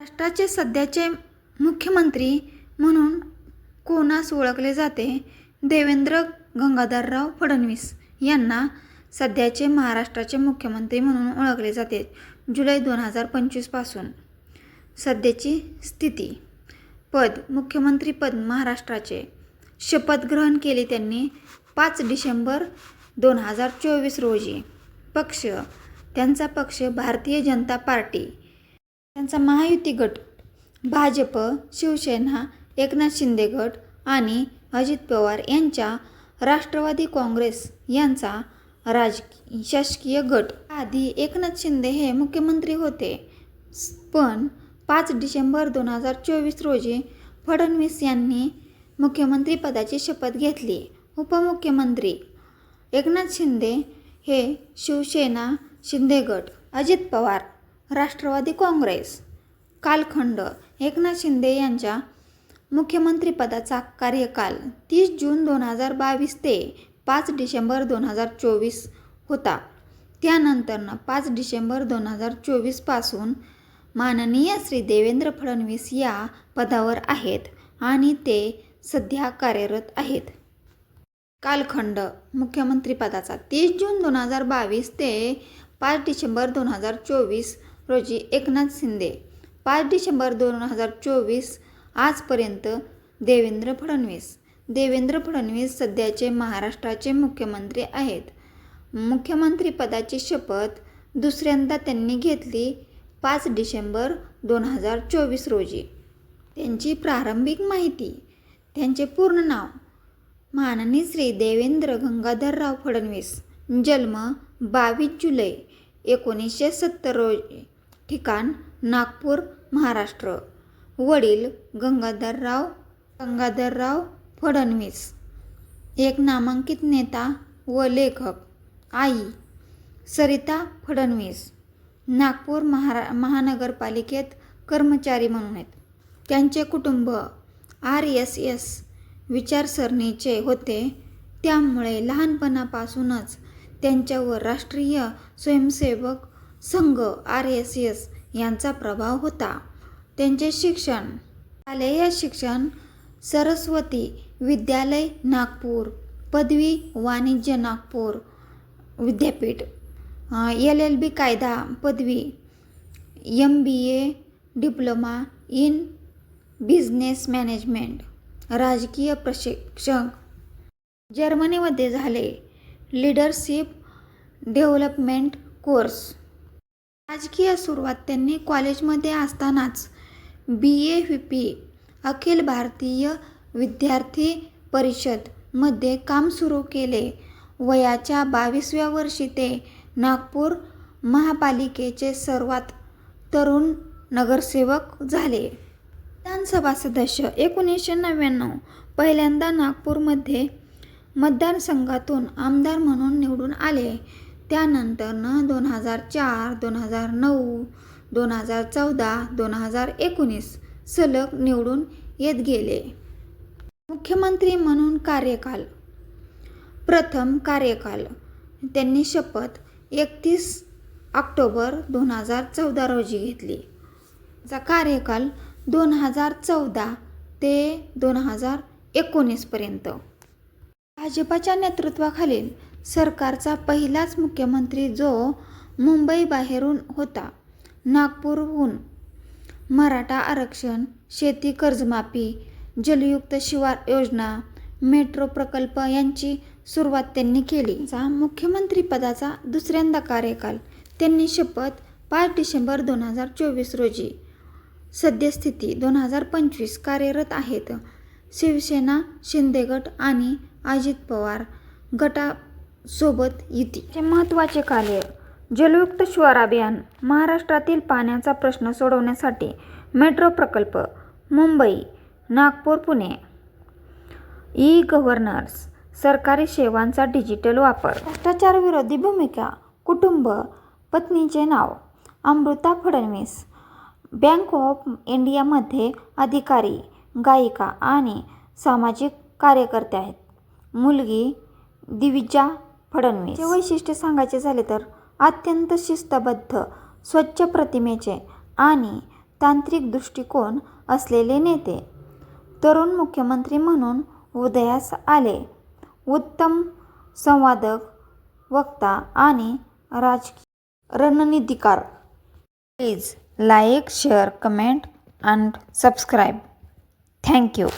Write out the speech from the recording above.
महाराष्ट्राचे सध्याचे मुख्यमंत्री म्हणून कोणास ओळखले जाते? देवेंद्र गंगाधरराव फडणवीस यांना सध्याचे महाराष्ट्राचे मुख्यमंत्री म्हणून ओळखले जाते. जुलै दोन हजार पंचवीसपासून सध्याची स्थिती. पद मुख्यमंत्रीपद महाराष्ट्राचे. शपथ ग्रहण केले त्यांनी पाच डिसेंबर दोन हजार चोवीस रोजी. पक्ष त्यांचा पक्ष भारतीय जनता पार्टी. त्यांचा महायुती गट भाजप शिवसेना एकनाथ शिंदे गट आणि अजित पवार यांच्या राष्ट्रवादी काँग्रेस यांचा राजकी शासकीय गट. आधी एकनाथ शिंदे हे मुख्यमंत्री होते. पण पाच डिसेंबर दोन हजार चोवीस रोजी फडणवीस यांनी मुख्यमंत्रीपदाची शपथ घेतली. उपमुख्यमंत्री एकनाथ शिंदे हे शिवसेना शिंदे गट अजित पवार राष्ट्रवादी काँग्रेस. कालखंड एकनाथ शिंदे यांच्या मुख्यमंत्रीपदाचा कार्यकाल तीस जून दोन हजार बावीस ते पाच डिसेंबर दोन हजार चोवीस होता. त्यानंतरनं पाच डिसेंबर दोन हजार चोवीसपासून माननीय श्री देवेंद्र फडणवीस या पदावर आहेत आणि ते सध्या कार्यरत आहेत. कालखंड मुख्यमंत्रीपदाचा तीस जून दोन हजार बावीस ते पाच डिसेंबर दोन हजार चोवीस रोजी एकनाथ शिंदे. पाच डिसेंबर दोन हजार चोवीस आजपर्यंत देवेंद्र फडणवीस. देवेंद्र फडणवीस सध्याचे महाराष्ट्राचे मुख्यमंत्री आहेत. मुख्यमंत्रीपदाची शपथ दुसऱ्यांदा त्यांनी घेतली पाच डिसेंबर दोन हजार चोवीस रोजी. त्यांची प्रारंभिक माहिती त्यांचे पूर्ण नाव माननीय श्री देवेंद्र गंगाधरराव फडणवीस. जन्म बावीस जुलै एकोणीसशे सत्तर रोजी. ठिकाण नागपूर महाराष्ट्र. वडील गंगाधरराव गंगाधरराव फडणवीस. एक नामांकित नेता व लेखक. आई सरिता फडणवीस. नागपूर महारा महानगरपालिकेत कर्मचारी म्हणून आहेत. त्यांचे कुटुंब आर एस एस विचारसरणीचे होते. त्यामुळे लहानपणापासूनच त्यांच्यावर राष्ट्रीय Swayamsevak Sangh R S S यांचा प्रभाव होता. त्यांचे शिक्षण शालेय शिक्षण सरस्वती विद्यालय नागपूर. पदवी वाणिज्य नागपूर. विद्यापीठ एल एल बी कायदा पदवी. M B A diploma in business management. राजकीय प्रशिक्षक. जर्मनीमध्ये झाले. Leadership development course. राजकीय सुरुवात त्यांनी कॉलेजमध्ये असतानाच. बी. ए. व्ही. पी. अखिल भारतीय विद्यार्थी परिषदमध्ये काम सुरू केले. वयाच्या बावीसव्या वर्षी ते नागपूर महापालिकेचे सर्वात तरुण नगरसेवक झाले. विधानसभा सदस्य एकोणीसशे नव्याण्णव. पहिल्यांदा नागपूरमध्ये मतदारसंघातून आमदार म्हणून निवडून आले. त्यानंतरनं दोन हजार चार दोन हजार नऊ दोन हजार चौदा दोन हजार एकोणीस सलग निवडून येत गेले. मुख्यमंत्री म्हणून कार्यकाल. प्रथम कार्यकाल. त्यांनी शपथ एकतीस ऑक्टोबर दोन हजार चौदा रोजी घेतली. चा कार्यकाल दोन हजार चौदा ते दोन हजार एकोणीसपर्यंत भाजपाच्या नेतृत्वाखालील सरकारचा पहिलाच मुख्यमंत्री जो मुंबईबाहेरून होता नागपूरहून. मराठा आरक्षण शेती कर्जमाफी जलयुक्त शिवार योजना मेट्रो प्रकल्प यांची सुरुवात त्यांनी केली. चा मुख्यमंत्रीपदाचा दुसऱ्यांदा कार्यकाल त्यांनी शपथ पाच डिसेंबर दोन हजार चोवीस रोजी. सद्यस्थिती दोन हजार पंचवीस कार्यरत आहेत. शिवसेना शिंदे गट आणि अजित पवार गटा गटासोबत युती. महत्त्वाचे कार्य जलयुक्त शिवार अभियान महाराष्ट्रातील पाण्याचा प्रश्न सोडवण्यासाठी मेट्रो प्रकल्प मुंबई नागपूर पुणे. ई गव्हर्नन्स सरकारी सेवांचा डिजिटल वापर. भ्रष्टाचार विरोधी भूमिका कुटुंब पत्नीचे नाव अमृता फडणवीस. बँक ऑफ इंडियामध्ये अधिकारी गायिका आणि सामाजिक कार्यकर्ते आहेत. मुलगी दिविजा फडणवीस. वैशिष्ट्य सांगायचे झाले तर अत्यंत शिस्तबद्ध स्वच्छ प्रतिमेचे आणि तांत्रिक दृष्टिकोन असलेले नेते. तरुण मुख्यमंत्री म्हणून उदयास आले. उत्तम संवादक वक्ता आणि राजकीय रणनीतिकार. Please like share comment and subscribe thank you